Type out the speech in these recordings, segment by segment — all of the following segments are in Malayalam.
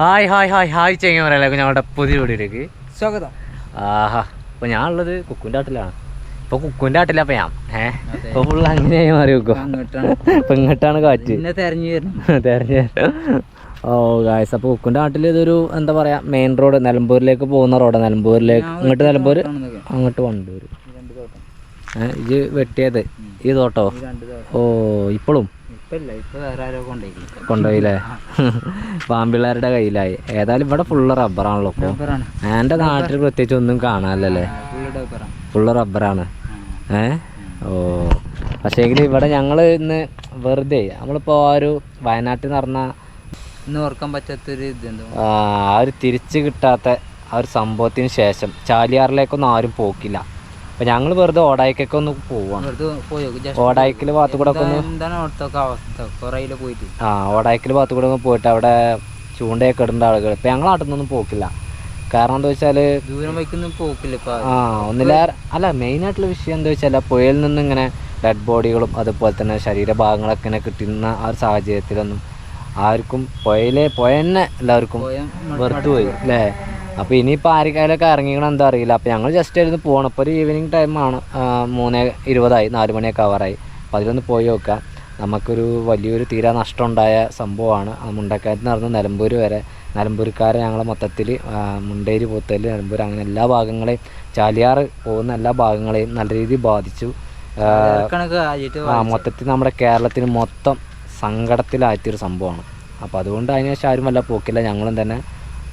ഹായ് ഹായ് ഹായ് ഹായ് ചെയ്യാൻ പറയാലോ ഞങ്ങളുടെ പുതിയ വീടിലേക്ക് സ്വാഗതം. ആഹാ ഇപ്പൊ ഞാൻ ഉള്ളത് കുക്കുന്റെ ആട്ടിലാണ് ഇപ്പൊ കുക്കുന്റെ ആട്ടില്ല അപ്പൊ ഞാൻ. ഏഹ് ഫുള്ള് അങ്ങനെയായി മാറി വെക്കോ പെങ്ങട്ടാണ് ഇങ്ങോട്ടാണ് കാറ്റ്. തെരഞ്ഞു തെരഞ്ഞ ഓ ഗായ്സ് അപ്പൊ കുക്കുന്റെ ആട്ടിൽ ഇതൊരു എന്താ പറയാ മെയിൻ റോഡ് നിലമ്പൂരിലേക്ക് പോകുന്ന റോഡ് നിലമ്പൂരിലേക്ക് ഇങ്ങോട്ട് നിലമ്പൂർ അങ്ങോട്ട് വണ്ടൂർ ഇത് വെട്ടിയത് ഈ തോട്ടം? ഓ ഇപ്പോഴും ഇപ്പൊ ഇപ്പൊ കൊണ്ടുപോയില്ലേ പാമ്പിള്ളേരുടെ കയ്യിലായി. ഏതായാലും ഇവിടെ ഫുള്ള് റബ്ബറാണല്ലോ ഇപ്പോൾ എന്റെ എന്റെ നാട്ടിൽ പ്രത്യേകിച്ച് ഒന്നും കാണാനല്ലേ ഫുള്ള് റബ്ബറാണ് ഏ? ഓ. പക്ഷേങ്കിൽ ഇവിടെ ഞങ്ങൾ ഇന്ന് വെറുതെ നമ്മളിപ്പോൾ ആ ഒരു വയനാട്ടിൽ നിന്ന് പറഞ്ഞാൽ ഇന്ന് ഓർക്കാൻ പറ്റാത്തൊരു ഇതെന്തോ ആ ഒരു തിരിച്ചു കിട്ടാത്ത ആ ഒരു സംഭവത്തിന് ശേഷം ചാലിയാറിലേക്കൊന്നും ആരും പോക്കില്ല. അപ്പം ഞങ്ങൾ വെറുതെ ഓടായിക്കൊക്കെ ഒന്ന് പോവാണ്. ഓടായിക്കൽ ഭാഗത്ത് കൂടെ ഒക്കെ ഒന്ന് ആ ഓടായിക്കൽ ഭാഗത്ത് കൂടെ ഒന്ന് പോയിട്ട് അവിടെ ചൂണ്ടയൊക്കെ ഇടേണ്ട ആളുകൾ ഇപ്പൊ ഞങ്ങൾ നാട്ടിൽ പോക്കില്ല. കാരണം എന്താ വെച്ചാൽ ദൂരം വയ്ക്കൊന്നും പോക്കില്ല ആ ഒന്നിലേറെ അല്ല മെയിൻ ആയിട്ടുള്ള വിഷയം എന്താ വെച്ചാൽ പുഴയിൽ നിന്ന് ഇങ്ങനെ ഡെഡ് ബോഡികളും അതുപോലെ തന്നെ ശരീരഭാഗങ്ങളൊക്കെ ഇങ്ങനെ കിട്ടുന്ന ആ ഒരു സാഹചര്യത്തിലൊന്നും ആർക്കും പുഴയിലെ പുഴ തന്നെ എല്ലാവർക്കും വെറുത്തുപോയി വെറുത്ത് പോയി. അല്ലേ അപ്പോൾ ഇനിയിപ്പോൾ ആർക്കായാലൊക്കെ ഇറങ്ങിക്കണം എന്താ അറിയില്ല. അപ്പോൾ ഞങ്ങൾ ജസ്റ്റ് ആയിരുന്നു പോകണം ഇപ്പോൾ ഒരു ഈവനിങ് ടൈമാണ് മൂന്ന് ഇരുപതായി. നാല് മണിയൊക്കെ ആവാറായി അപ്പോൾ അതിലൊന്ന് പോയി നോക്കാം. നമുക്കൊരു വലിയൊരു തീരാ നഷ്ടം ഉണ്ടായ സംഭവമാണ്. ആ മുണ്ടക്കയത്ത് നടന്ന് നിലമ്പൂർ വരെ. നിലമ്പൂർക്കാരെ ഞങ്ങൾ മൊത്തത്തിൽ മുണ്ടേരി പോത്തൽ നിലമ്പൂർ അങ്ങനെ എല്ലാ ഭാഗങ്ങളെയും ചാലിയാർ പോകുന്ന എല്ലാ ഭാഗങ്ങളെയും നല്ല രീതിയിൽ ബാധിച്ചു. ആ, മൊത്തത്തിൽ നമ്മുടെ കേരളത്തിന് മൊത്തം സങ്കടത്തിലാഴ്ത്തിയൊരു സംഭവമാണ്. അപ്പോൾ അതുകൊണ്ട് അതിനുശേഷം ആരും വല്ല പോക്കില്ല. ഞങ്ങളും തന്നെ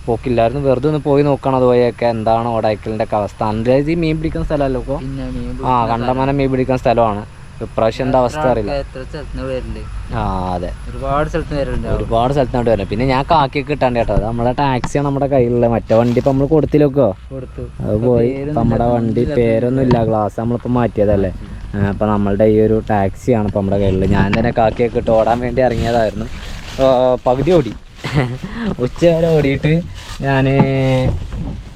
പോക്കില്ലായിരുന്നു. വെറുതെ ഒന്ന് പോയി നോക്കണം അതുപോലെയൊക്കെ എന്താണ് ഓടായിക്കലിന്റെ ഒക്കെ അവസ്ഥ. അതായത് ഈ മീൻ പിടിക്കുന്ന സ്ഥലമല്ലോ ഇപ്പോൾ മീൻ ആ കണ്ടമാനം മീൻ പിടിക്കുന്ന സ്ഥലമാണ്. ഇപ്രാവശ്യം എന്താ അവസ്ഥ അറിയില്ല. ആ അതെ. ഒരുപാട് സ്ഥലത്ത് വരുന്നുണ്ട് ഒരുപാട് സ്ഥലത്തോട്ട് വരുന്നത് പിന്നെ ഞാൻ കാക്കി കിട്ടാണ്ട് കേട്ടോ. നമ്മളെ ടാക്സിയാണ് നമ്മുടെ കയ്യിലുള്ള മറ്റേ വണ്ടി ഇപ്പം നമ്മൾ കൊടുത്തില്ലൊക്കോ? കൊടുത്തു. അത് പോയി. നമ്മുടെ വണ്ടി പേരൊന്നും ഇല്ല. ഗ്ലാസ് നമ്മളിപ്പോൾ മാറ്റിയതല്ലേ. അപ്പം നമ്മളുടെ ഈ ഒരു ടാക്സിയാണ് ഇപ്പം നമ്മുടെ കയ്യിലുള്ളത്. ഞാൻ തന്നെ കാക്കിയൊക്കെ ഇട്ട് ഓടാൻ വേണ്ടി ഇറങ്ങിയതായിരുന്നു. പകുതി ഓടി. ഉച്ച വരെ ഓടിയിട്ട് ഞാൻ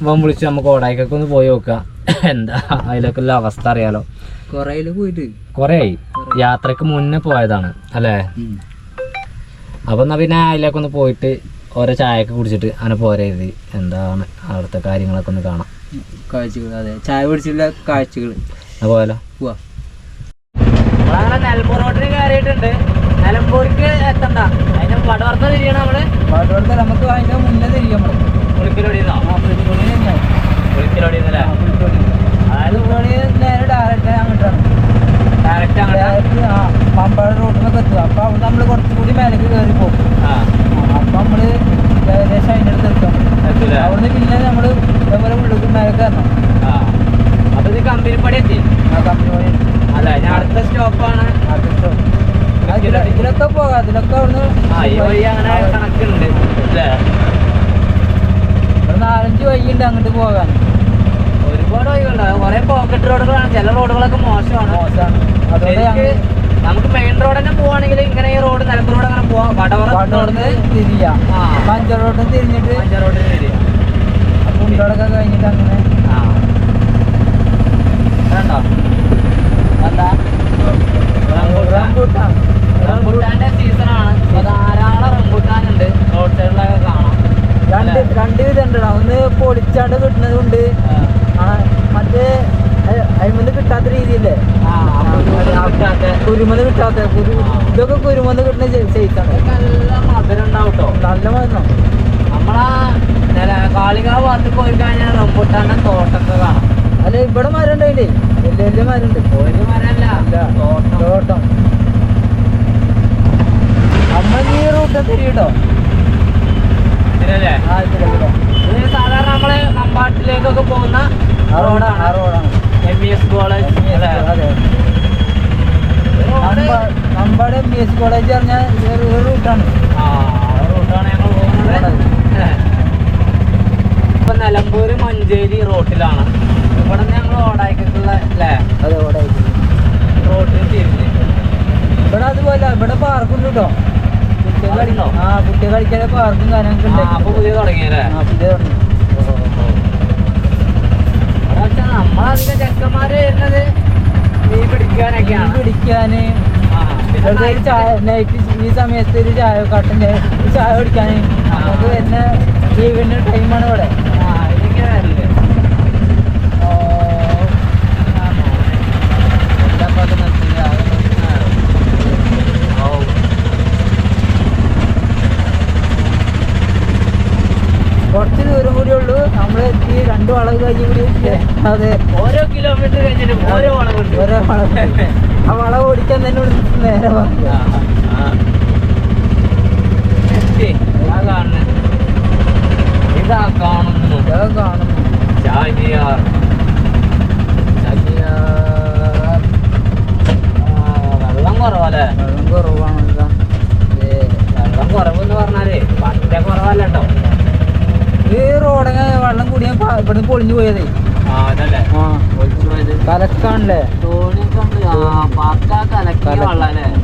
ഇവൻ വിളിച്ച് നമുക്ക് ഓടായിക്കൊക്കെ ഒന്ന് പോയി നോക്കാം. എന്താ അതിലൊക്കെ ഉള്ള അവസ്ഥ അറിയാലോ. കൊറേയിൽ പോയിട്ട്? കുറേ ആയി യാത്രയ്ക്ക് മുന്നേ പോയതാണ് അല്ലേ? അപ്പം എന്നാൽ പിന്നെ അതിലേക്ക് ഒന്ന് പോയിട്ട് ഓരോ ചായയൊക്കെ കുടിച്ചിട്ട് അങ്ങനെ പോരെ എഴുതി എന്താണ് അവിടുത്തെ കാര്യങ്ങളൊക്കെ ഒന്ന് കാണാം. കാഴ്ചകൾ അതെ. ചായ കുടിച്ചിട്ടുള്ള കാഴ്ചകൾ പോയാലോ? പോവാ. നമ്മളങ്ങനെ റോഡിന് കയറിയിട്ടുണ്ട്. നിലമ്പൂർക്ക് എത്തണ്ട. അതിന് വടവർത്ത തിരിയണം നമ്മൾ. വടവർത്ത നമുക്ക് അതിന്റെ മുന്നേ തിരിയാൻ പറ്റും കുളിക്കലോടിന്നോ കുളിക്കലോടിന്നല്ലേ അതായത് നേരെ ഡയറക്റ്റ് അങ്ങോട്ടാണ് ഡയറക്റ്റ് അങ്ങോട്ട് ആ പമ്പാട് റോഡിലൊക്കെ എത്തുക അപ്പൊ അവിടെ നമ്മൾ കുറച്ചുകൂടി മേലേക്ക് കയറി പോകും. അപ്പൊ നമ്മൾ ഏകദേശം അതിന്റെ അടുത്ത് എത്തും. അവിടുന്ന് പിന്നെ നമ്മൾ ഇതേപോലെ ഉള്ളിൽ മേലെ കയറണം. അപ്പൊ ഇത് കമ്പനിപ്പടി എത്തി? ആ അല്ല ഞാൻ അടുത്ത സ്റ്റോപ്പാണ് അടുത്ത അതിലോ- ഇതിലൊക്കെ പോകാം. ഇതിലൊക്കെ അവിടുന്ന് അങ്ങനെ കണക്കുണ്ട്. നാലഞ്ച് വഴിയുണ്ട് അങ്ങോട്ട് പോകാൻ. ഒരുപാട് വഴികളുണ്ട്. കുറെ പോക്കറ്റ് റോഡുകളാണ് ചില റോഡുകളൊക്കെ മോശമാണ്. മോശമാണ്. അതുകൊണ്ട് നമുക്ക് മെയിൻ റോഡ് തന്നെ പോവാണെങ്കിൽ ഇങ്ങനെ ഈ റോഡ് നിലമ്പൂർ റോഡ് അങ്ങനെ പോവാം. വടവറ പാട്ടോടന്ന് തിരിയാം. ആ. പഞ്ചറോട്ട് തിരിഞ്ഞിട്ട് മഞ്ച റോഡിന് തിരിയാം. കുണ്ടോടൊക്കെ കഴിഞ്ഞിട്ട് അങ്ങനെ ആ. കണ്ടോ എന്താ റംബൂട്ടാൻ. റംബുട്ടാന്റെ സീസണാണ്. ആണ് ധാരാളം റംബുട്ടാനുണ്ട്? റോഡ് സൈഡിലൊക്കെ കാണാം. രണ്ട് രണ്ട് വിധമുണ്ട് ഒന്ന് പൊളിച്ചാണ്ട് കിട്ടുന്നതുണ്ട് മറ്റേ അഴിമന്ന് കിട്ടാത്ത രീതിയില്ലേ? കുരുമന്ന് കിട്ടാത്ത. കുരു ഇതൊക്കെ കുരുമന്ന് കിട്ടുന്ന ചെയ്താണ് നല്ല മധുരം ഉണ്ടാവും കേട്ടോ നല്ല മധുരം. നമ്മളാ കാളികാവ് ഭാഗത്ത് പോയി കഴിഞ്ഞാൽ റംബുട്ടാന്റെ തോട്ടൊക്കെ കാണാം. അല്ല ഇവിടെ മരം ഉണ്ടായില്ലേ വലിയ വലിയ മരം ഉണ്ട് ഒരു മരല്ല തോട്ടം. തോട്ടം നമ്മൾ ഈ റൂട്ട് തിരിയിട്ടോ ശരിയല്ലേ ആ ഇതിലെ ഇത് സാധാരണ നമ്മൾ മമ്പാട്ടിലേക്കൊക്കെ പോകുന്ന ആ റോഡാണ്. M E S college Nambad M B S college പറഞ്ഞാൽ ഒരു റൂട്ടാണ്. റൂട്ടാണ് ഞങ്ങൾ പോകുന്നത്. ഇപ്പൊ നിലമ്പൂര് മഞ്ചേരി റോട്ടിലാണ്. ഇവിടെ ഞങ്ങൾ ഓടായിക്കുള്ള അല്ലേ? അതെ ഇവിടെ റോട്ടിൽ തിരിഞ്ഞ്. ഇവിടെ അതുപോലെ ഇവിടെ പാർക്കുണ്ട് കേട്ടോ. കുട്ടികൾ കളിക്കോ ആ കുട്ടികൾ കളിക്കാൻ പാർക്കും കാര്യങ്ങളൊക്കെ ഉണ്ട്. പുതിയ തുടങ്ങിയല്ലേ? ആ പുതിയ തുടങ്ങി. നമ്മളധികം ചെക്കന്മാര് വരുന്നത് മീൻ പിടിക്കാനൊക്കെയാണ് പിടിക്കാന്. നൈറ്റ് ഈ സമയത്ത് ഒരു ചായ കട്ടന്റെ ചായ കുടിക്കാൻ അത് തന്നെ ഈവനിങ് ടൈമാണ് ഇവിടെ. അതെ. ഓരോ കിലോമീറ്റർ കഴിഞ്ഞിട്ട് ഓരോ വളവുണ്ട് ഓരോ വളവ് ആ വളവ് ഓടിക്കാൻ തന്നെ ഇവിടെ നേരെ പറഞ്ഞു. ഇതാ കാണുന്നു ഇതാ കാണുന്നു ചാലിയാർ ആ, വെള്ളം കുറവല്ലേ? വെള്ളം കുറവാണ് വെള്ളം കുറവെന്ന് പറഞ്ഞാലേ പറ്റ കുറവല്ല കേട്ടോ ഈ റോഡൊക്കെ വെള്ളം കൂടിയാ ഇവിടുന്ന് പൊളിഞ്ഞു പോയതേ. കലക്കാണല്ലേ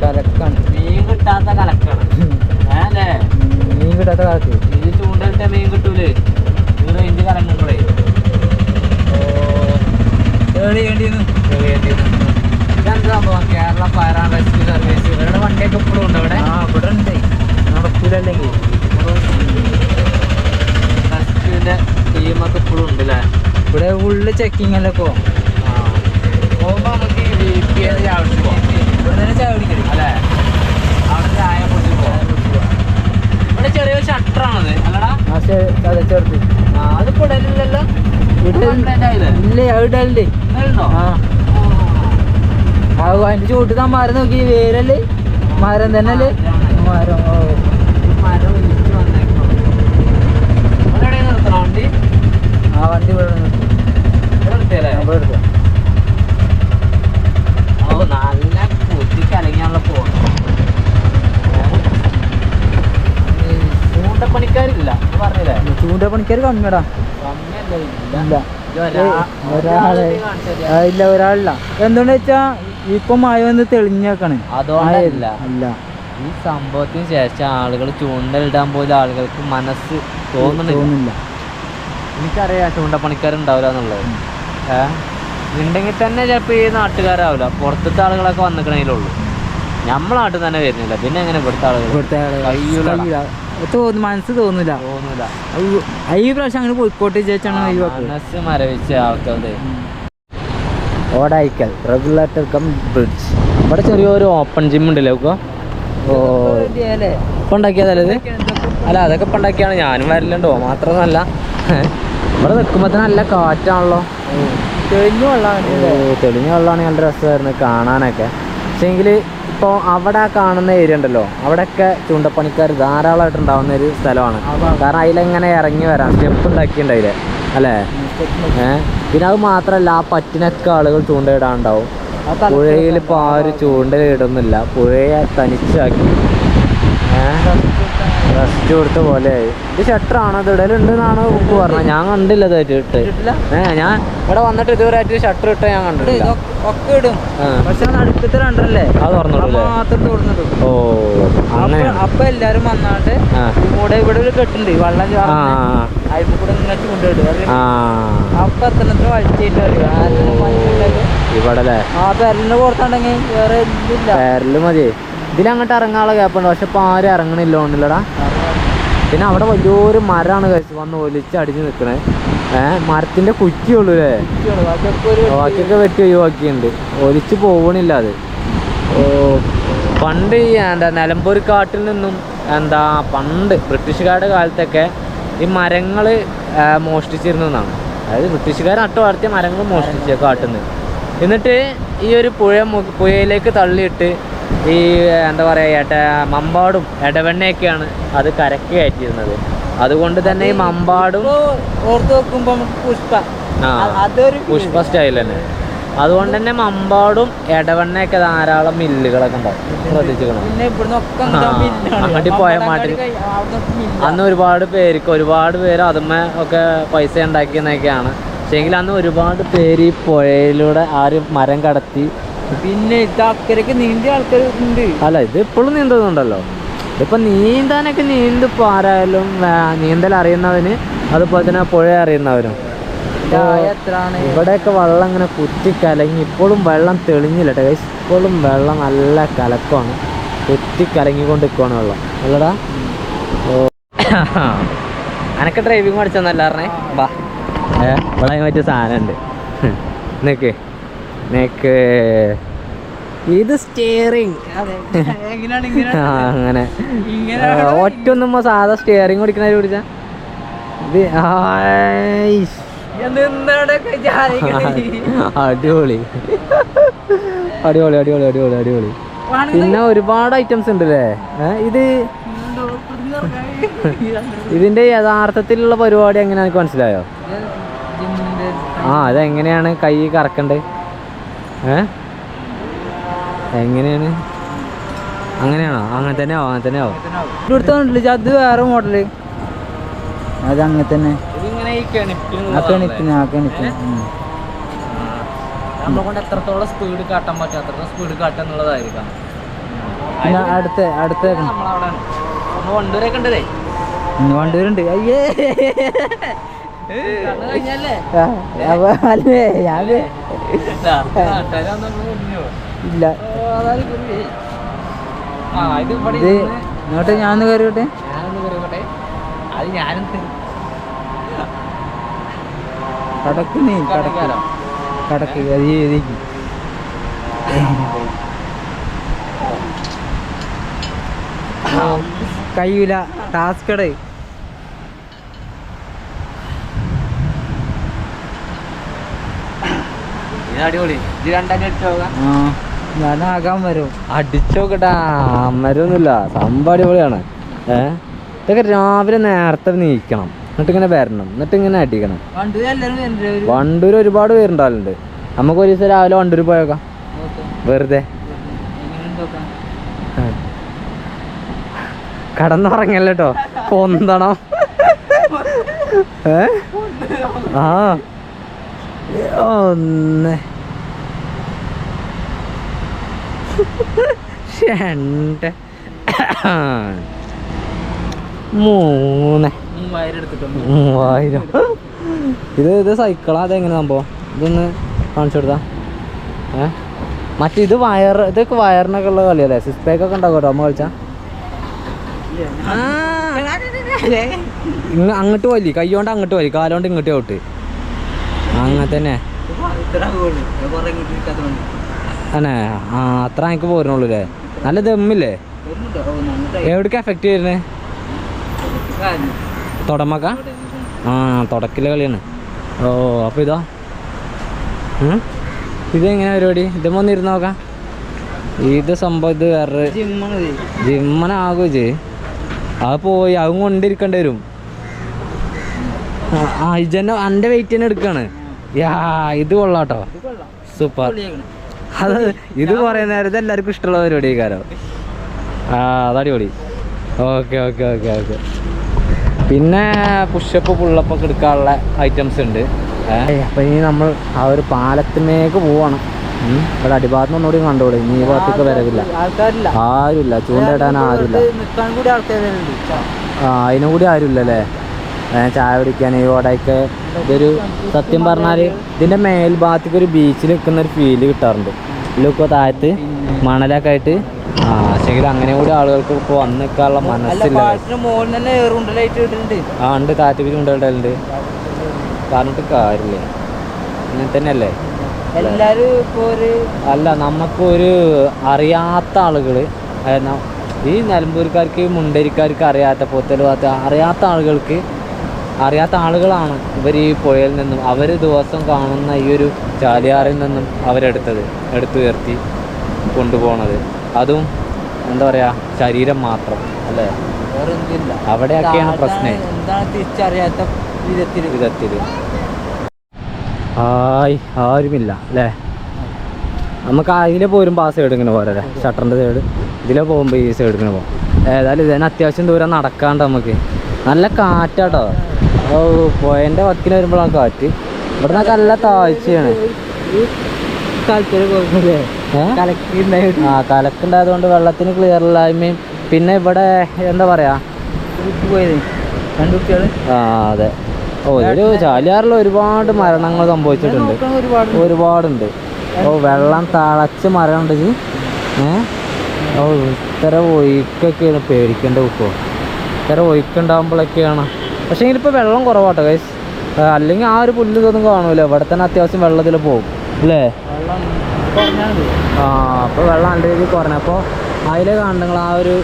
കലക്കാണ് മീൻ കിട്ടാത്ത കലക്കാണ്. മീൻ കിട്ടാത്ത കാലത്ത് ഇത് ചൂണ്ടലിട്ട മീൻ കിട്ടൂലേ? ഇത് റേഞ്ച് സംഭവം? Kerala fire and rescue service ഇവരുടെ വണ്ടിയൊക്കെ ഇപ്പോഴും ഉണ്ട് ഇവിടെ ആ ഇവിടെ ഉണ്ട്. നടക്കൂലല്ലെങ്കിൽ. റെസ്ക്യൂവിന്റെ ടീമൊക്കെ ഇപ്പോഴും ഉണ്ട് അല്ലേ ഇവിടെ ഫുള്ള് ചെക്കിംഗ് അല്ലേ ഇപ്പോ? ആ. പോകുമ്പോ നമുക്ക് പി പോകാം ഇവിടെ തന്നെ അല്ലേ? അവിടെ ചായ കുടിച്ച് പോകാം ഇവിടെ ചെറിയൊരു ഷട്ടറാണത്. അല്ലടാ. ആ അതെ ചെറുത് അതിപ്പോ ഇടലില്ലല്ലോ ഇല്ലേ അതിന്റെ മരം നോക്കി. വേരല്ലേ മരം തന്നെ അല്ലേ? മരം. ഓ. ആ വണ്ടി ഇവിടെ എടുക്കാം ഓ നല്ല കുത്തി കലങ്ങിയാണല്ലോ ചൂണ്ടപ്പണിക്കാരില്ല. പറഞ്ഞില്ലേ? കമ്മിയടാ. ഇല്ല. ഇല്ല. ഒരാളെ ഒരാളില്ല. എന്തുകൊണ്ട് വെച്ചാ ഇപ്പൊ മഴ വന്ന് തെളിഞ്ഞേക്കാണ്. അതോല്ല അല്ല ഈ സംഭവത്തിന് ശേഷം ആളുകൾ ചൂണ്ടലിടാൻ പോലും ആളുകൾക്ക് മനസ്സ് തോന്നുന്നില്ല. എനിക്കറിയാം ചൂണ്ടപ്പണിക്കാരുണ്ടാവില്ല എന്നുള്ളത്. ഉണ്ടെങ്കിൽ തന്നെ ചിലപ്പോൾ ഈ നാട്ടുകാരാവില്ല പുറത്തത്തെ ആളുകളൊക്കെ വന്നിക്കണേലുള്ളൂ. നമ്മളെ നാട്ടിൽ തന്നെ വരുന്നില്ല. പിന്നെ എങ്ങനെ ഇവിടുത്തെ ആളുകൾ ഇവിടുത്തെ മനസ്സ് തോന്നില്ല തോന്നില്ല ഈ പ്രാവശ്യം അങ്ങനെ പോയിക്കോട്ടെ ചേച്ചാണ് മനസ്സ് മരവിച്ച ആൾക്കാരുടെ. ഓടായിക്കൽ. Regulator cum bridge. ഇവിടെ ചെറിയൊരു ഓപ്പൺ ജിം ഉണ്ടല്ലേ ഒക്കെ ഓ. ഇപ്പം ഉണ്ടാക്കിയതല്ലേ അല്ല അതൊക്കെ ഇപ്പം ഉണ്ടാക്കിയാണ്. ഞാനും വരലുണ്ടോ. മാത്രമൊന്നുമല്ല. ഇവിടെ നിൽക്കുമ്പോൾ തന്നെ നല്ല കാറ്റാണല്ലോ. തെളിഞ്ഞ വെള്ളമാണ് തെളിഞ്ഞ വെള്ളമാണ് നല്ല രസമായിരുന്നു കാണാനൊക്കെ. പക്ഷേങ്കിൽ ഇപ്പോൾ അവിടെ കാണുന്ന ഏരിയ ഉണ്ടല്ലോ അവിടെയൊക്കെ ചൂണ്ടപ്പണിക്കാർ ധാരാളമായിട്ട് ഉണ്ടാവുന്ന ഒരു സ്ഥലമാണ്. കാരണം അതിലെങ്ങനെ ഇറങ്ങി വരാം സ്റ്റെപ്പ് ഉണ്ടാക്കിയിട്ടുണ്ടായില്ലേ അല്ലേ? ഏഹ് പിന്നെ അത് മാത്രമല്ല ആ പറ്റിനൊക്കെ ആളുകൾ ചൂണ്ടയിടാണ്ടാവും. പുഴയിൽ ഇപ്പോൾ ആരും ചൂണ്ടയിടുന്നില്ല. പുഴയെ തനിച്ചാക്കി. ഏഹ് റെസ്റ്റ് കൊടുത്ത പോലെയായി. ഇത് ഷട്ടറാണ്? അത് ഇടലുണ്ട് എന്നാണ് ഉപ്പ് പറഞ്ഞത്? ഞാൻ കണ്ടില്ല ഇതായിട്ട് ഇട്ട്. ഏ ഞാൻ ഇവിടെ വന്നിട്ട് ഇതുവരെ ആയിട്ട് ഷട്ടർ ഇട്ട് ഞാൻ കണ്ടിട്ടില്ല. ഒക്കെ ഇടും. പക്ഷെ നടുക്കത്തെ രണ്ടല്ലേ അത്? മാത്രം ഓ അപ്പൊ എല്ലാരും വന്നാണ്ട് കൂടെ ഇവിടെ ഒരു കെട്ടുണ്ട്. വെള്ളം അതിൽ കൂടെ അപ്പൊ ഇവിടെ അല്ലേ ആ പുറത്തുണ്ടെങ്കിൽ വേറെ ഇതില്ല പേരൽ മതി. ഇതിലങ്ങോട്ട് ഇറങ്ങാനുള്ള ഗ്യാപ്പുണ്ട് പക്ഷെ ഇപ്പൊ ആരും ഇറങ്ങണില്ല തോന്നില്ലടാ പിന്നെ അവിടെ വലിയൊരു മരമാണ് കഴിച്ച് വന്ന് ഒലിച്ചടിച്ച് നിൽക്കണേ ഏഹ് മരത്തിന്റെ കുറ്റിയുള്ളൂ അല്ലേ ബാക്കിയൊക്കെ വെട്ടി ഒഴിവാക്കിയുണ്ട് ഒലിച്ച് പോകണില്ല അത്. ഓ പണ്ട് ഈ എന്താ നിലമ്പൂർ കാട്ടിൽ നിന്നും എന്താ പണ്ട് ബ്രിട്ടീഷുകാരുടെ കാലത്തൊക്കെ ഈ മരങ്ങൾ മോഷ്ടിച്ചിരുന്നതാണ് അതായത് ബ്രിട്ടീഷുകാർ നട്ടു വളർത്തിയ മരങ്ങൾ മോഷ്ടിച്ച കാട്ടിൽ നിന്ന്. എന്നിട്ട് ഈ ഒരു പുഴ പുഴയിലേക്ക് തള്ളിയിട്ട് ഈ എന്താ പറയുക ഏട്ട മമ്പാടും എടവെണ്ണയൊക്കെയാണ് അത് കരക്ക് കയറ്റിയിരുന്നത്. അതുകൊണ്ട് തന്നെ ഈ മമ്പാടും ഓർത്ത് നമുക്ക് പുഷ്പ. അതൊരു പുഷ്പ സ്റ്റൈൽ തന്നെ. അതുകൊണ്ട് തന്നെ മമ്പാടും എടവണ്ണയൊക്കെ ധാരാളം മില്ലുകളൊക്കെ ഉണ്ടാവും. ശ്രദ്ധിച്ചിരിക്കണം. അങ്ങോട്ട് പോയ മാട്ടിൽ. അന്ന് ഒരുപാട് പേർക്ക് ഒരുപാട് പേര് അതുമ്മ ഒക്കെ പൈസ ഉണ്ടാക്കിയെന്നൊക്കെയാണ്. പക്ഷേങ്കിൽ അന്ന് ഒരുപാട് പേര് ഈ പുഴയിലൂടെ ആ ഒരു മരം കടത്തി പിന്നെ ഇത് അക്കരക്ക് നീന്തിയ ആൾക്കാർ ഉണ്ട്. അല്ല ഇത് ഇപ്പോഴും നീന്തുന്നുണ്ടല്ലോ. ഇപ്പൊ നീന്താനൊക്കെ നീന്തിപ്പോ ആരായാലും നീന്തൽ അറിയുന്നവന് അതുപോലെ തന്നെ പുഴ അറിയുന്നവരും. ഇവിടെയൊക്കെ വെള്ളം ഇങ്ങനെ കുത്തി കലങ്ങി ഇപ്പോഴും വെള്ളം തെളിഞ്ഞില്ല കേട്ടോ ഇപ്പോഴും വെള്ളം നല്ല കലക്കമാണ്. കുത്തി കലങ്ങിക്കൊണ്ട് നിൽക്കുവാണ് വെള്ളം. അല്ലടാ? ഓ. അനക്ക് ഡ്രൈവിംഗ് പഠിച്ചെന്നല്ല പറഞ്ഞേ? ബാ. ഏ ഇവിടെ മറ്റേ സാധനമുണ്ട് നിക്ക്. നിക്ക്. ഇത് സ്റ്റിയറിംഗ് അങ്ങനെ. ഒറ്റ ഒന്നും സാധാ സ്റ്റിയറിംഗ് ഓടിക്കണ പിടിച്ച ഇത് അടിപൊളി. അടിപൊളി അടിപൊളി അടിപൊളി അടിപൊളി. പിന്നെ ഒരുപാട് ഐറ്റംസ് ഉണ്ട് അല്ലേ ഇത് ഇതിന്റെ യഥാർത്ഥത്തിലുള്ള പരിപാടി എങ്ങനെയാ എനിക്ക് മനസ്സിലായോ? ആ അതെങ്ങനെയാണ് കൈ കറക്കണ്ടേ? ഏ? എങ്ങനെയാണ്? അങ്ങനെയാണോ? അങ്ങനെ തന്നെ ആവും അങ്ങനെ തന്നെ ആവും ഇവിടുത്തെ അത് വേറെ മോഡൽ അത് അങ്ങനെ തന്നെ. നമ്മളെ കൊണ്ട് എത്രത്തോളം സ്പീഡ് കാട്ടാൻ പറ്റും അത്രത്തോളം സ്പീഡ് കാട്ടുക എന്നുള്ളതായിരിക്കാം. പിന്നെ അടുത്ത വണ്ടൂരൊക്കെ വണ്ടൂരുണ്ട്. അയ്യേ. കഴിഞ്ഞല്ലേ? ഞാൻ ഇല്ല. ഇത് ഇങ്ങോട്ട് ഞാൻ കയറിയോട്ടെ അത് ഞാനും കടക്ക് നീ കടക്ക്. കടക്ക് അത് എഴുതിക്ക് കഴിയൂല ടാസ്കട് ഇത് ആകാൻ വരും അടിച്ചോക്കട്ടാ. അമ്മരൊന്നുമില്ല സംഭവം അടിപൊളിയാണ്. ഏ? ഇതൊക്കെ രാവിലെ നേരത്തെ നീക്കണം. എന്നിട്ട് ഇങ്ങനെ വരണം എന്നിട്ട് ഇങ്ങനെ അടിക്കണം വണ്ടൂർ വണ്ടൂർ ഒരുപാട് പേരുണ്ടാവലുണ്ട്. നമുക്ക് ഒരു ദിവസം രാവിലെ വണ്ടൂര് പോയേക്കാം. വെറുതെ. കടന്നുറങ്ങല്ലോ പൊന്തണം. ഏ? ആ. ഒന്ന്. രണ്ട്. മൂന്ന്. മൂവായിരം ഇത് ഇത് സൈക്കിളാ? അതെങ്ങനെ സംഭവം? ഇതൊന്ന് കാണിച്ചു കൊടുത്താ. ഏ? മറ്റേ ഇത് വയർ ഇതൊക്കെ വയറിനൊക്കെ ഉള്ള കളിയല്ലേ? സിക്സ് പാക്ക് ഒക്കെ ഉണ്ടാവും കേട്ടോ അമ്മ കളിച്ചാ? അങ്ങോട്ട് വലി. കൈകൊണ്ട് അങ്ങോട്ട് വലി. കാലുകൊണ്ട് ഇങ്ങോട്ട് ഔട്ട്. അങ്ങനെ തന്നെ. ആ അത്ര എനിക്ക് പോരുന്നുള്ളൂ അല്ലേ നല്ല ദമ്മില്ലേ? എവിടേക്കാ എഫക്റ്റ് ചെയ്യുന്നേ തുടമക്ക? ആ തുടക്കിലെ കളിയാണ്. ഓ അപ്പോൾ ഇതോ? ഇതെങ്ങനെ പരിപാടി? ഒന്ന് ഇരുന്ന് നോക്കാം. ഇത് സംഭവം ഇത് വേറെ ജിമ്മനാകും ഇത്. അത് പോയി അതും കൊണ്ടിരിക്കേണ്ടി വരും. ആ ഇജന്നെ എന്റെ വെയിറ്റ് തന്നെ എടുക്കാണ്. യാ ഇത് കൊള്ളാട്ടോ. സൂപ്പർ. അത് ഇത് കുറേ നേരത്തെ എല്ലാവർക്കും ഇഷ്ടമുള്ള പരിപാടി കാരോ? ആ അതടിപൊളി ഓക്കെ ഓക്കെ ഓക്കെ ഓക്കെ. പിന്നെ പുഷപ്പ് പുള്ളപ്പ് ഒക്കെ എടുക്കാനുള്ള ഐറ്റംസ് ഉണ്ട്. അപ്പം ഇനി നമ്മൾ ആ ഒരു പാലത്തിലേക്ക് പോവാണ്. ഇവിടെ അടിഭാഗത്ത് ഒന്നുകൂടി കണ്ടോളൂ. ഇനി ഈ ഭാഗത്തേക്ക് വരവില്ല. ആരുമില്ല. ചൂണ്ടയിടാൻ ആരുമില്ല. ആ അതിനും കൂടി ആരുമില്ല അല്ലേ? ചായ കുടിക്കാൻ ഈ ഓടയൊക്കെ ഇതൊരു സത്യം പറഞ്ഞാൽ ഇതിന്റെ മേൽഭാഗത്തേക്ക് ഒരു ബീച്ചിൽ നിൽക്കുന്ന ഒരു ഫീൽ കിട്ടാറുണ്ട്. ഇതിലൊക്കെ താഴത്ത് മണലൊക്കെ ആയിട്ട് ആ പക്ഷെങ്കിൽ അങ്ങനെ കൂടി ആളുകൾക്ക് ഇപ്പൊ വന്ന് നിൽക്കാനുള്ള മനസ്സില്ല. ആ ഉണ്ട് കാറ്റ് ചൂണ്ടയിടലുണ്ട് പറഞ്ഞിട്ട് കാര്യമില്ല. അങ്ങനെ തന്നെയല്ലേ? എല്ലാരും ഇപ്പൊ ഒരു അല്ല നമുക്ക് ഒരു അറിയാത്ത ആളുകൾ ഈ നിലമ്പൂർക്കാർക്ക് മുണ്ടരിക്കാർക്ക് അറിയാത്ത പോത്തൽ ഭാഗത്ത് അറിയാത്ത ആളുകൾക്ക് അറിയാത്ത ആളുകളാണ് ഇവർ ഈ പുഴയിൽ നിന്നും അവർ ദിവസം കാണുന്ന ഈ ഒരു ചാലിയാറിൽ നിന്നും അവരെടുത്തത് എടുത്തുയർത്തി കൊണ്ടുപോണത്. അതും എന്താ പറയുക ശരീരം മാത്രം അല്ലേ? അവിടെയൊക്കെയാണ് പ്രശ്നം. തിരിച്ചറിയാത്ത വിധത്തിൽ. വിധത്തിൽ. ആയി ആരുമില്ല അല്ലേ? നമുക്ക് അതിലെ പോരുമ്പോൾ ആ സൈഡ് ഇങ്ങനെ പോരല്ലേ ഷട്ടറിന്റെ സൈഡ് ഇതിലെ പോകുമ്പോൾ ഈ സൈഡ് ഇങ്ങനെ പോകും. ഏതായാലും ഇതിന് അത്യാവശ്യം ദൂരം നടക്കാണ്ട് നമുക്ക്. നല്ല കാറ്റാട്ടോ. ഓ വക്കിന് വരുമ്പോഴാണ് കാറ്റ്. ഇവിടെ നിന്നൊക്കെ നല്ല താഴ്ചയാണ്. ആ കലക്കുണ്ടായത് കൊണ്ട് വെള്ളത്തിന് ക്ലിയർ ഇല്ലായ്മയും. പിന്നെ ഇവിടെ എന്താ പറയാ? ആ അതെ. ഓ ഒരു ചാലിയാറിൽ ഒരുപാട് മരണങ്ങൾ സംഭവിച്ചിട്ടുണ്ട്. ഒരുപാടുണ്ട്. ഓ വെള്ളം തളച്ച് മരണമുണ്ട് ഏ? ഓ ഇത്ര ഒഴുക്കൊക്കെയാണ് പേടിക്കേണ്ട ഉപ്പോ. ഇത്ര ഒഴുക്കുണ്ടാകുമ്പോഴൊക്കെയാണ് പക്ഷേ ഇപ്പോൾ വെള്ളം കുറവാട്ടോ ഗൈസ് അല്ലെങ്കിൽ ആ ഒരു പുല്ല് ഇതൊന്നും കാണൂല. ഇവിടെ തന്നെ അത്യാവശ്യം വെള്ളത്തിൽ പോകും അല്ലേ? ആ അപ്പോൾ വെള്ളം നല്ല രീതിയിൽ കുറഞ്ഞപ്പോൾ അതിലെ കാണുന്ന ആ ഒരു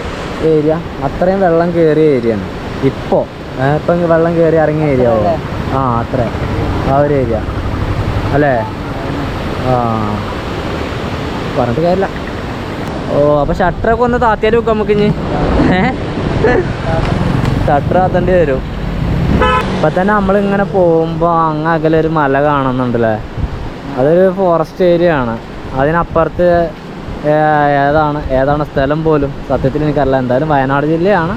ഏരിയ അത്രയും വെള്ളം കയറിയ ആണ്. ഇപ്പോൾ ഇപ്പം വെള്ളം കയറി ഇറങ്ങിയ ഏരിയ ആ അത്ര. ആ ഒരു ഏരിയ അല്ലേ? ആ. പറഞ്ഞിട്ട് കാര്യമില്ല. ഓ അപ്പോൾ ഷട്ടറൊക്കെ ഒന്ന് താത്തിയാലും വെക്കാം നമുക്ക് ഇനി. ഷട്ടർ താത്തേണ്ടി വരും. ഇപ്പം തന്നെ നമ്മളിങ്ങനെ പോകുമ്പോൾ അങ്ങ് അകലെ ഒരു മല കാണുന്നുണ്ടല്ലേ? അതൊരു ഫോറസ്റ്റ് ഏരിയ ആണ്. അതിനപ്പുറത്ത് ഏതാണ് ഏതാണ് സ്ഥലം പോലും? സത്യത്തിൽ എനിക്കറിയില്ല. എന്തായാലും വയനാട് ജില്ലയാണ്.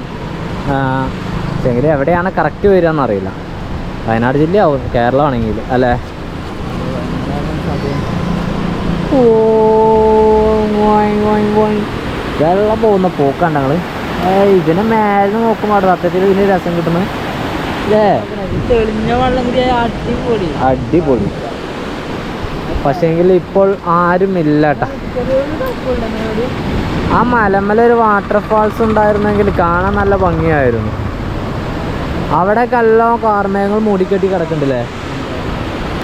പക്ഷെങ്കിൽ എവിടെയാണ് കറക്റ്റ് വരിക എന്നറിയില്ല വയനാട് ജില്ലയാവും കേരളമാണെങ്കിൽ അല്ലേ? ഓ. വെള്ളം പോകുന്ന പോക്കണ്ട ഞങ്ങൾ ഇതിനെ മേലെ നോക്കുമ്പോൾ സത്യത്തിൽ ഇതിന് രസം കിട്ടുന്നത് അല്ലേ തെളിഞ്ഞ വെള്ളം കൂടി അടിപൊളി. പക്ഷെങ്കിൽ ഇപ്പോൾ ആരും ഇല്ലട്ടാ. ആ മലമല ഒരു വാട്ടർഫാൾസ് ഉണ്ടായിരുന്നെങ്കിൽ കാണാൻ നല്ല ഭംഗിയായിരുന്നു. അവിടെ കല്ലോ കാർമേഘങ്ങൾ മൂടിക്കെട്ടി കിടക്കണ്ടല്ലേ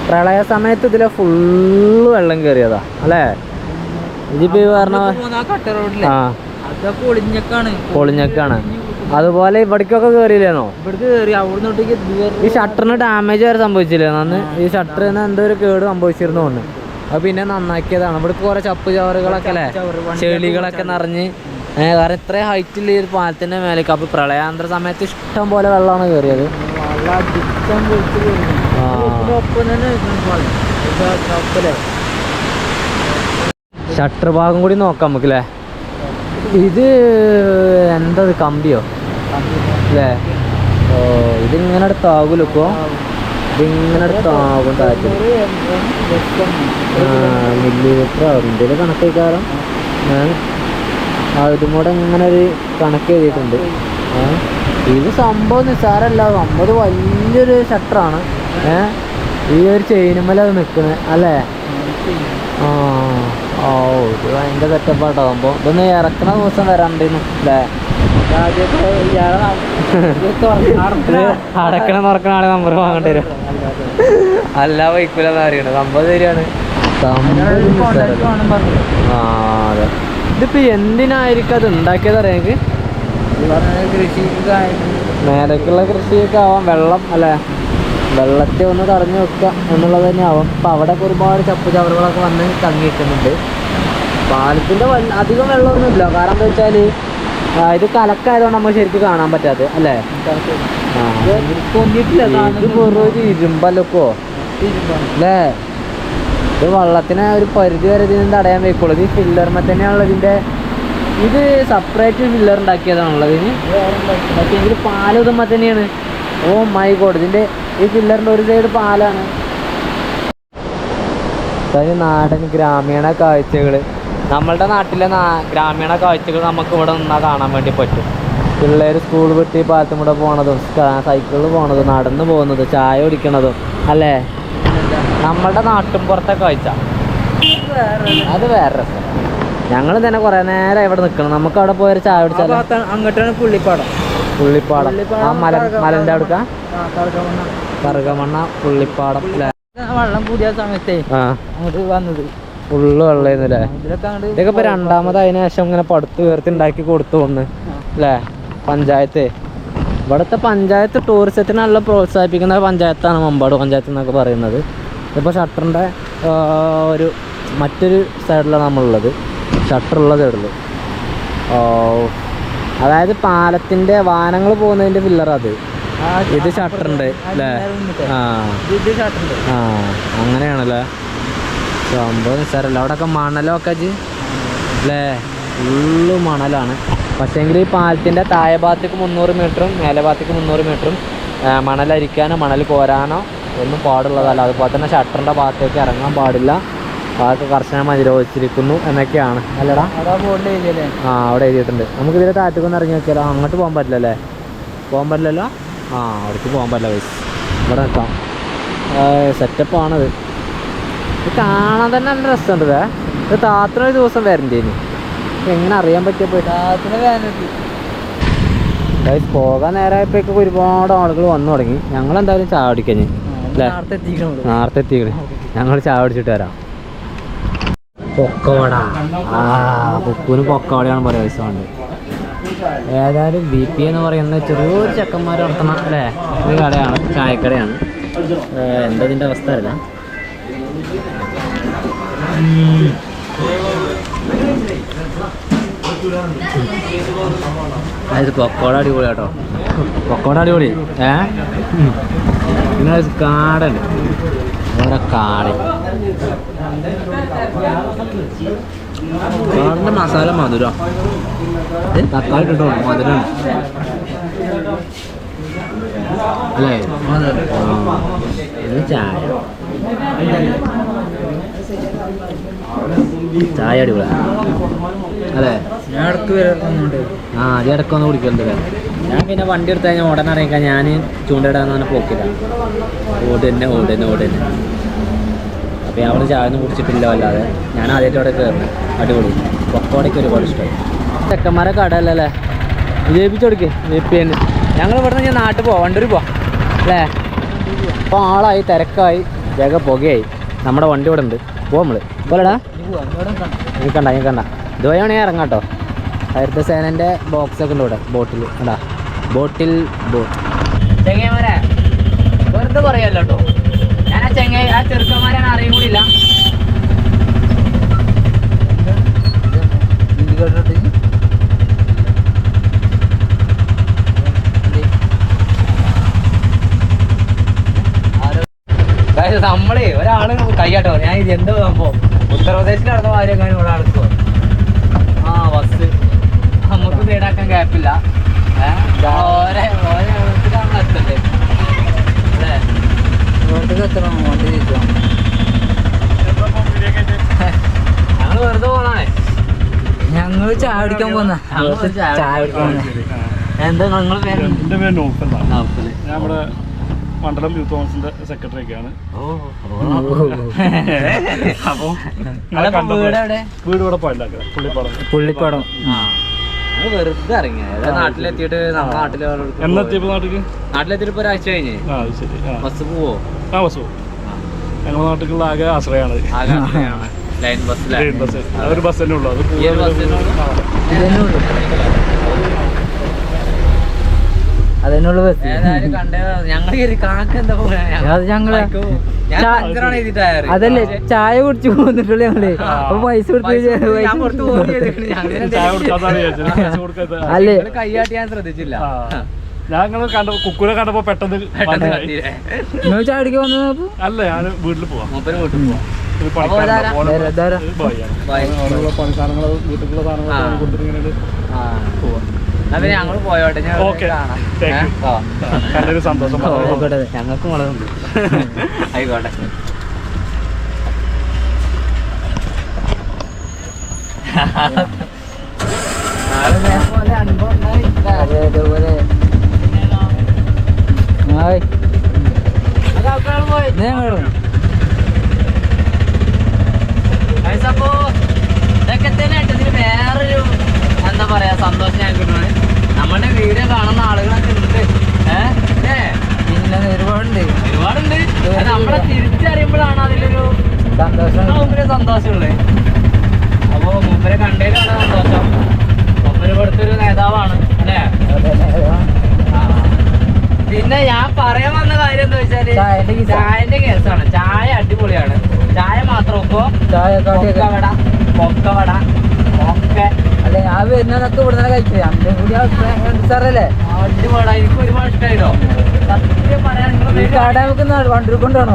പ്രളയ സമയത്ത് ഇതിലെ ഫുള്ള് വെള്ളം കയറിയതാ അല്ലേ? ഇതിപ്പോ ഈ പറഞ്ഞ ആ. പൊളിഞ്ഞക്കാണ് പൊളിഞ്ഞക്കാണ് അതുപോലെ ഇവിടേക്കൊക്കെ കയറിയില്ലേന്നോ ഇവിടേക്ക് കയറി അവിടെ തൊട്ടേക്ക് ഈ ഷട്ടറിന് ഡാമേജ് വരെ സംഭവിച്ചില്ലേ? അന്ന് ഈ ഷട്ടറിന് എന്തോ ഒരു കേട് സംഭവിച്ചിരുന്നു ഒന്ന് അത് പിന്നെ നന്നാക്കിയതാണ്. ഇവിടെ കുറെ ചപ്പ് ചവറുകളൊക്കെ അല്ലേ? ചെളികളൊക്കെ നിറഞ്ഞ്. കാരണം ഇത്രയും ഹൈറ്റിൽ ഈ പാലത്തിന്റെ മേലേക്ക് അപ്പൊ പ്രളയാന്തര സമയത്ത് ഇഷ്ടം പോലെ വെള്ളമാണ് കേറിയത്. ഷട്ടർ ഭാഗം കൂടി നോക്കാം നമുക്ക് അല്ലേ ഇത് എന്താ കമ്പിയോ? അല്ലേ ഓ ഇതിങ്ങനെ അടുത്താകൂലോ ഇപ്പോ? ഇതിങ്ങനെ അടുത്താകും താറ്റ് മില്ലിമീറ്റർ ആകും ഇന്ത്യയിൽ കണക്കേക്കാരം. അതും കൂടെ ഇങ്ങനെ ഒരു കണക്ക് എഴുതിയിട്ടുണ്ട്. ഇത് സംഭവം നിസ്സാരമല്ല സംഭവം ഇത് വലിയൊരു ഷട്ടറാണ്. ഏഹ് ഈ ഒരു ചെയിനുമല അത് നിൽക്കുന്നത് അല്ലേ? ആ. ഓ ഇത് ഭയങ്കര സെറ്റപ്പാട്ടോ സംഭവം ഇതൊന്ന് ഇറക്കണ ദിവസം വരാണ്ടിരുന്നു അല്ലേ അടക്കണ തുറക്കണ ആളെ നമ്പർ വാങ്ങേണ്ടി വരും. അല്ല വൈക്കൂലെന്ന് അറിയണ സംഭവം ശരിയാണ്. ആ അതെ. ഇതിപ്പോ എന്തിനായിരിക്കും അത് ഉണ്ടാക്കിയത് അറിയാം നേരക്കുള്ള കൃഷിയൊക്കെ ആവാം. വെള്ളം അല്ലേ? വെള്ളത്തെ ഒന്ന് തടഞ്ഞു വെക്കുക എന്നുള്ളത് തന്നെയാവും. അപ്പം അവിടെ ഒരുപാട് ചപ്പ് ചവറുകളൊക്കെ വന്ന് തങ്ങി നിൽക്കുന്നുണ്ട് പാലത്തിന്റെ അധികം വെള്ളമൊന്നുമില്ല. കാരണം എന്താ വെച്ചാൽ ഇത് കലക്കായതുകൊണ്ട് നമുക്ക് ശരിക്കും കാണാൻ പറ്റാതെ അല്ലേ? ഇത് അല്ലേ? ഇത് വെള്ളത്തിന് ഒരു പരിധി വരെ ഇതിന് തടയാൻ വെക്കുള്ളൂ ഇത് ഫില്ലർമ തന്നെയാണല്ലോ ഇതിന്റെ ഇത് സെപ്പറേറ്റ് ഫില്ലർ ഉണ്ടാക്കിയതാണുള്ളത് ഇതിന്. മറ്റേ ഇതിൽ പാലും തന്നെയാണ്. ഓ മൈ ഗോഡ് ഇതിന്റെ ഈ കില്ലറിന്റെ ഒരു സൈഡ് പാലാണ് അതായത് നാടൻ ഗ്രാമീണ കാഴ്ചകൾ നമ്മളുടെ നാട്ടിലെ ഗ്രാമീണ കാഴ്ചകൾ നമുക്ക് ഇവിടെ നിന്നാൽ കാണാൻ വേണ്ടി പറ്റും. പിള്ളേർ സ്കൂൾ വിട്ട് ഈ പാലത്തും കൂടെ പോണതും സൈക്കിളിൽ പോണതും നടന്ന് പോകുന്നത് ചായ കുടിക്കണതും അല്ലേ? നമ്മളുടെ നാട്ടും പുറത്തെ കാഴ്ച. അത് വേറെ ഞങ്ങൾ തന്നെ കുറേ നേരം ഇവിടെ നിൽക്കണം നമുക്ക് അവിടെ പോയൊരു ചായ കുടിച്ചാൽ അങ്ങോട്ടാണ് പുള്ളിപ്പാടം. പുള്ളിപ്പാടം. ആ മല മലന്റെ അടുക്ക കറുകമണ്ണ. പുള്ളിപ്പാടം അല്ലേ? വെള്ളം കൂടിയ സമയത്തേ അങ്ങോട്ട് വന്നത്. ഫുള്ള് വെള്ളമായിരുന്നു അല്ലേ? ഇതൊക്കെ ഇപ്പൊ രണ്ടാമത് അതിന് ശേഷം ഇങ്ങനെ പടുത്ത് ഉയർത്തി ഉണ്ടാക്കി കൊടുത്തു വന്ന്. അല്ലേ? പഞ്ചായത്ത്. ഇവിടുത്തെ പഞ്ചായത്ത് ടൂറിസത്തിന് നല്ല പ്രോത്സാഹിപ്പിക്കുന്ന പഞ്ചായത്താണ് മമ്പാട് പഞ്ചായത്ത് എന്നൊക്കെ പറയുന്നത്. ഇപ്പോൾ ഷട്ടറിന്റെ ഒരു മറ്റൊരു സൈഡിലാണ് നമ്മളുള്ളത്. ഷട്ടറുള്ള സൈഡിൽ അതായത് പാലത്തിന്റെ വാഹനങ്ങൾ പോകുന്നതിന്റെ പില്ലർ അത്. ഇത് ഷട്ടറുണ്ട് അല്ലേ? ആ. ആ അങ്ങനെയാണല്ലേ? സംഭവം സാറല്ല അവിടെ ഒക്കെ മണലൊക്കെ അല്ലേ? ഫുള്ള് മണലാണ്. പക്ഷേങ്കിൽ ഈ പാലത്തിന്റെ താഴെ ഭാഗത്തേക്ക് മുന്നൂറ് മീറ്ററും മേലെ ഭാഗത്തേക്ക് മുന്നൂറ് മീറ്ററും മണലരിക്കാനോ മണൽ കോരാനോ ഒന്നും പാടുള്ളതല്ല. അതുപോലെ തന്നെ ഷട്ടറിന്റെ ഭാഗത്തേക്ക് ഇറങ്ങാൻ പാടില്ല. അതൊക്കെ കർശനമായി നിരോധിച്ചിരിക്കുന്നു എന്നൊക്കെയാണ്. അല്ലടാ ആ അവിടെ എഴുതിയിട്ടുണ്ട്. നമുക്ക് ഇതിലെ താഴത്തേക്കൊന്ന് ഇറങ്ങി നോക്കിയാലോ? അങ്ങോട്ട് പോകാൻ പറ്റില്ലല്ലേ പോകാൻ പറ്റില്ലല്ലോ? ആ അവിടേക്ക് പോകാൻ പറ്റില്ല വൈസ് ഇവിടെ നിൽക്കാം സെറ്റപ്പാണത് ഇത് കാണാൻ തന്നെ നല്ല രസമുണ്ട് ഇതേ. ഇത് താത്ര ഒരു ദിവസം വരണ്ടേ ഇനി? എങ്ങനെ അറിയാൻ വേനൽക്ക് ഗൈസ് പോകാൻ നേരമായപ്പോഴേക്കൊക്കെ ഒരുപാട് ആളുകൾ വന്നു തുടങ്ങി. ഞങ്ങൾ എന്തായാലും ചാവടിക്കഞ്ഞ് അല്ലേ? നേരത്തെ എത്തിക്കണം നേരത്തെ എത്തിക്കണേ. ഞങ്ങൾ ചാവടിച്ചിട്ട് വരാം. പൊക്കവട ആ പൊക്കൂന് പൊക്കവടയാണ് പറയുക ദിവസമുണ്ട് ഏതായാലും ബി പി എന്ന് പറയുന്ന ചെറിയൊരു ചെക്കന്മാർ നടത്തണ അല്ലേ? ഒരു കടയാണ് ചായക്കടയാണ്. എന്താ ഇതിന്റെ അവസ്ഥ അറിയില്ല. അത് പൊക്കോട അടിപൊളി കേട്ടോ. പൊക്കോട അടിപൊളി. ഏ? പിന്നെ കാടുണ്ട് ഓരോ കാട് കാടിന്റെ മസാല മധുര. തക്കാളി ഇട്ടോ മധുര അല്ലേ? ചായ. ചായ അടിപൊളി അല്ലേ? ഞാൻ ഇടയ്ക്ക് ആ അത് ഇടക്കൊന്ന് കുടിക്കലുണ്ട് അല്ലേ? ഞാൻ പിന്നെ വണ്ടി എടുത്ത് കഴിഞ്ഞാൽ ഉടനെ അറിയിക്കാൻ ഞാൻ ചൂണ്ടയിടാന്ന് പറഞ്ഞാൽ പോക്കില്ല. ഓട് തന്നെ ഓട് തന്നെ ഓട് തന്നെ അപ്പോൾ ഞാൻ അവിടെ ചായ ഒന്നും കുടിച്ചിട്ടില്ല അല്ലാതെ ഞാൻ ആദ്യമായിട്ട് അവിടെ കയറുന്നത് അടിപൊളി. പൊക്കോടയ്ക്ക് ഒരുപാട് ഇഷ്ടമായി ചെക്കന്മാരെ കടയല്ലേ വിജയിപ്പിച്ചു കൊടുക്കേ വിജയിപ്പിന് ഞങ്ങൾ ഇവിടെ നിന്ന് നാട്ടിൽ പോവാം വണ്ടൂർ പോവാം. അല്ലേ? അപ്പോൾ ആളായി തിരക്കായി ജഗ പുകയായി. നമ്മുടെ വണ്ടി ഇവിടെ ഉണ്ട്. പോവാം നമ്മൾ പോലെടാ നീ കണ്ട നീ കണ്ട. ഇതുവഴിയാണെങ്കിൽ ഇറങ്ങാം കേട്ടോ ഹരിത സേനന്റെ ബോക്സൊക്കെ ഉണ്ട് ഇവിടെ ബോട്ടിൽ കണ്ടാ? ബോട്ടിൽ ബോട്ട് ചെങ്ങന്മാരെ വെറുതെ പറയല്ലോ കേട്ടോ ഞാൻ ചെങ്ങ ആ ചെറുക്കന്മാരാണ് അറിയും കൂടിയില്ല നമ്മളെ ഒരാൾ കൈയാട്ടോ ഞാൻ ഇത് എന്തോ സംഭവം ഉത്തർപ്രദേശിൽ നടന്ന കാര്യം ഒരാൾക്ക് ആ ബസ് നമുക്ക് സൈഡാക്കാൻ ഗ്യാപ്പില്ല ഓരോ ഓരോ എത്തണ്ടേ അല്ലേ വീട്ടിൽ എത്തണം വണ്ടി തിരിച്ചോ ഞങ്ങൾ വെറുതെ പോണേ ഞങ്ങൾ ചായ പോന്ന ചായ എന്താ പേര് പേര്. ഞാൻ ഇവിടെ മണ്ഡലം യൂത്ത് കോൺഗ്രസിന്റെ സെക്രട്ടറി ഒക്കെയാണ് വീട് ഇവിടെ പുള്ളിപ്പാടം. പുള്ളിപ്പടം. ഞങ്ങൾ വെറുതെ ഇറങ്ങിയ നാട്ടിലെത്തിയിട്ട് നമ്മുടെ നാട്ടിൽ നാട്ടിലേക്ക്. നാട്ടിലെത്തിയിട്ട് ഇപ്പൊ ഒരാഴ്ച കഴിഞ്ഞ്. ആ അത് ശരി. ബസ് പോവോ? ആ ബസ് ഞങ്ങളുടെ നാട്ടിലുള്ള ആകെ ആശ്രയമാണ്. ലൈൻ ബസ്സിലെ ലൈൻ ബസ്. ഒരു ബസ് തന്നെ ഉള്ളൂ. അത് ബസ് അതന്നെ ഉള്ളു ബസ്. ഞങ്ങൾ ഞങ്ങൾ അതല്ലേ ചായ കുടിച്ചു പോന്നിട്ടുള്ളൂ ഞങ്ങൾ. അപ്പൊ പൈസ കൊടുത്ത് അല്ലേ? കൈയാട്ടി ഞാൻ ശ്രദ്ധിച്ചില്ല. ആ. ഞങ്ങൾ കണ്ട കുക്കുനെ കണ്ടപ്പോ പെട്ടെന്ന് ചായ കുടിക്കാൻ വന്നപ്പോ അല്ല ഞാൻ വീട്ടിൽ പോവാം. മൂപ്പര് വീട്ടിൽ പോവാം. ഒരു അപ്പോ ഇതാരാ? പണിക്കാരൻ ഇതാരാ? ഇതാരാ? Bye. അവിടെയുള്ള പണി സാധനങ്ങൾ വീട്ടിലുള്ള ആ. സാധനങ്ങൾ കൊടുത്തിട്ട് ഇങ്ങനെ ആ. എന്നാ ഞങ്ങൾ പോയോട്ടെ? കണ്ടൊരു സന്തോഷം. ഞങ്ങൾക്ക് മുളകുണ്ട് ആയിക്കോട്ടെ. അപ്പോ ഇതൊക്കെ തന്നെയായിട്ട് വേറൊരു എന്താ പറയാ സന്തോഷം ഞാൻ കിട്ടുന്നത് നമ്മുടെ വീഡിയോ കാണുന്ന ആളുകളൊക്കെ ഉണ്ട്. ഏഹ് പിന്നെ ഒരുപാടുണ്ട്. ഒരുപാടുണ്ട്. നമ്മളെ തിരിച്ചറിയുമ്പോഴാണ് അതിലൊരു സന്തോഷം. മൂപ്പര് സന്തോഷമുള്ളത് അപ്പോ മൂപ്പരെ കണ്ടതിലാണ് സന്തോഷം. മൂപ്പര് ഇവിടുത്തെ ഒരു നേതാവാണ് അല്ലേ. പിന്നെ ഞാൻ പറയാൻ വന്ന കാര്യം എന്താ വെച്ചാൽ ചായന്റെ കേസാണ്. ചായ അടിപൊളിയാണ്. ചായ മാത്രം ഇപ്പൊ ചായ കൊക്കവട പൊക്കവട പൊക്കവട ഒക്കെ അല്ലെ? ഞാൻ വരുന്നതൊക്കെ ഇവിടെ തന്നെ കഴിച്ചു. അന്റെ കൂടി സാറല്ലേ? ഈ നമുക്ക് വണ്ടൂർ കൊണ്ടുപോകണേ?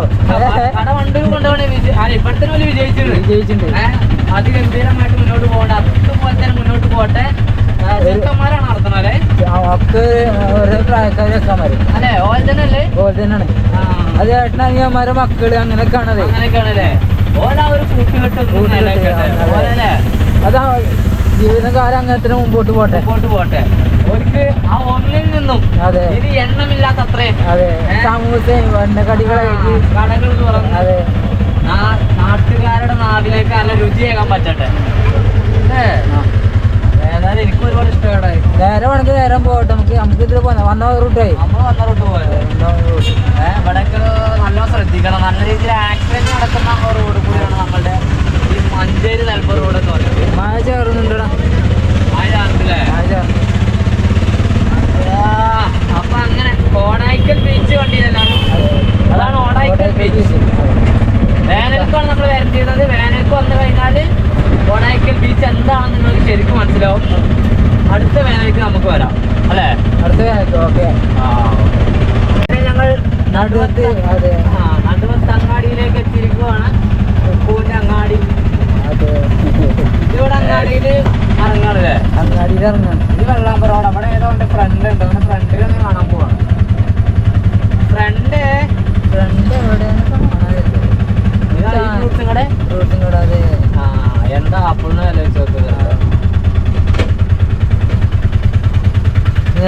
വിജയിച്ചിട്ടുണ്ട്. മുന്നോട്ട് പോകണ്ട. അതുപോലെ തന്നെ മുന്നോട്ട് പോട്ടെ ഒക്കെ ഓരോ പ്രായക്കാർ ഓൽ തന്നെയാണ്. മക്കൾ അങ്ങനെയൊക്കെ ആണല്ലേ അതെ. ജീവിതകാലം അങ്ങനെ മുമ്പോട്ട് പോട്ടെ. മുമ്പോട്ട് പോട്ടെ. ഓർക്ക് ആ ഒന്നിൽ നിന്നും അതെ. ഇനി എണ്ണമില്ലാത്ത അത്രയും അതെ. ഏ? സമൂസയും എണ്ണക്കടികളായിട്ട് കടകൾ തുറന്ന് അതെ. ആ നാട്ടുകാരുടെ നാവിലേക്ക് നല്ല രുചിയാകാൻ പറ്റട്ടെ. ഏതായാലും എനിക്ക് ഒരുപാട് ഇഷ്ടമാണ് നേരെ വേണമെങ്കിൽ നേരെ പോകട്ടെ. നമുക്ക് നമുക്ക് ഇതിൽ പോന്ന. വന്ന റൂട്ടായി നമ്മൾ വന്ന റൂട്ട് പോയത്. ഇവിടെയൊക്കെ നല്ല ശ്രദ്ധിക്കണം. നല്ല രീതിയിൽ ആക്സിഡന്റ് നടക്കുന്ന റോഡ് കൂടിയാണ് നമ്മളുടെ ഈ മഞ്ചേരി നെൽപ്പ റോഡ് എന്ന് പറയുന്നത്. ആഴ്ച കയറുന്നുണ്ടടാ അപ്പൊ അങ്ങനെ ഓണായിക്കൽ ബീച്ച് വണ്ടിയിലല്ല അതാണ് ഓണായിക്കൽ ബീച്ച്. വേനൽക്കാണ് നമ്മൾ വരട്ടിയിരുന്നത് വേനൽക്ക് വന്നു കഴിഞ്ഞാൽ ഓണായിക്കൽ ബീച്ച് എന്താണെന്ന് നിങ്ങൾക്ക് ശരിക്കും മനസ്സിലാവും. അടുത്ത വേനൽക്ക് നമുക്ക് വരാം. അല്ലേ? അടുത്ത വേനൽക്ക് ഓക്കെ. പിന്നെ ഞങ്ങൾ നടുവത്ത് ആ നടുവത്ത് അങ്ങാടിയിലേക്ക് എത്തിയിരിക്കുവാണ്. പൂവിന്റെ അങ്ങാടി അങ്ങാടിയിൽ ഇത് അവിടെ ഫ്രണ്ട് ഉണ്ട് അവന്റെ ഫ്രണ്ടിൽ ഒന്ന് കാണാൻ പോവാണ് ഫ്രണ്ട് ഫ്രണ്ട് എവിടെയാണ് കാണാനില്ല ഫ്രൂട്ട്സും കൂടെ റൂട്ടും ആ എന്താ നോക്കുന്നത്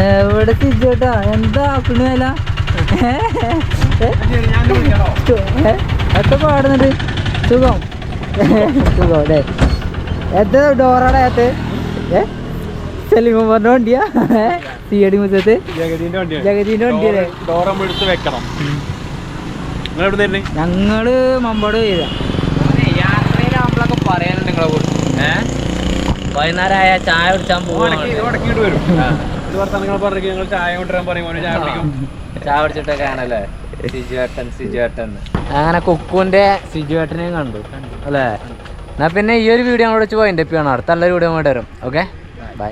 എവിടെ തിരിച്ചോട്ടാ എന്താ ആപ്പിളിന് വില? ഏ? എത്ര പാടുന്നുണ്ട്? സുഖം. സുഖം അല്ലേ എത്ര അകത്ത്? ഏ? വണ്ടിയാ? സി വണ്ടിയല്ലേ വെക്കണം. ഞങ്ങൾ മമ്പോട് വരിക. യാത്രയിലാകുമ്പോഴൊക്കെ പറയാനുണ്ട് നിങ്ങളെ കുറിച്ച് വൈകുന്നേരം ആയ ചായ കുടിച്ചാൽ പോവാണ് ഞങ്ങൾ ചായ കൊണ്ടുവരാൻ പറയും. മോനെ ചായ കുടിക്കും. ചായ കുടിച്ചിട്ടൊക്കെ ആണല്ലേ സിജുവേട്ടൻ സിജുവേട്ടൻ അങ്ങനെ കുക്കുവിന്റെ സിജുവേട്ടനെയും കണ്ടു. അല്ലേ? എന്നാൽ പിന്നെ ഈ ഒരു വീഡിയോ അവിടെ വെച്ച് പോയിന്റെ അടുത്ത നല്ലൊരു വീഡിയോ അങ്ങോട്ട് വരും. Okay bye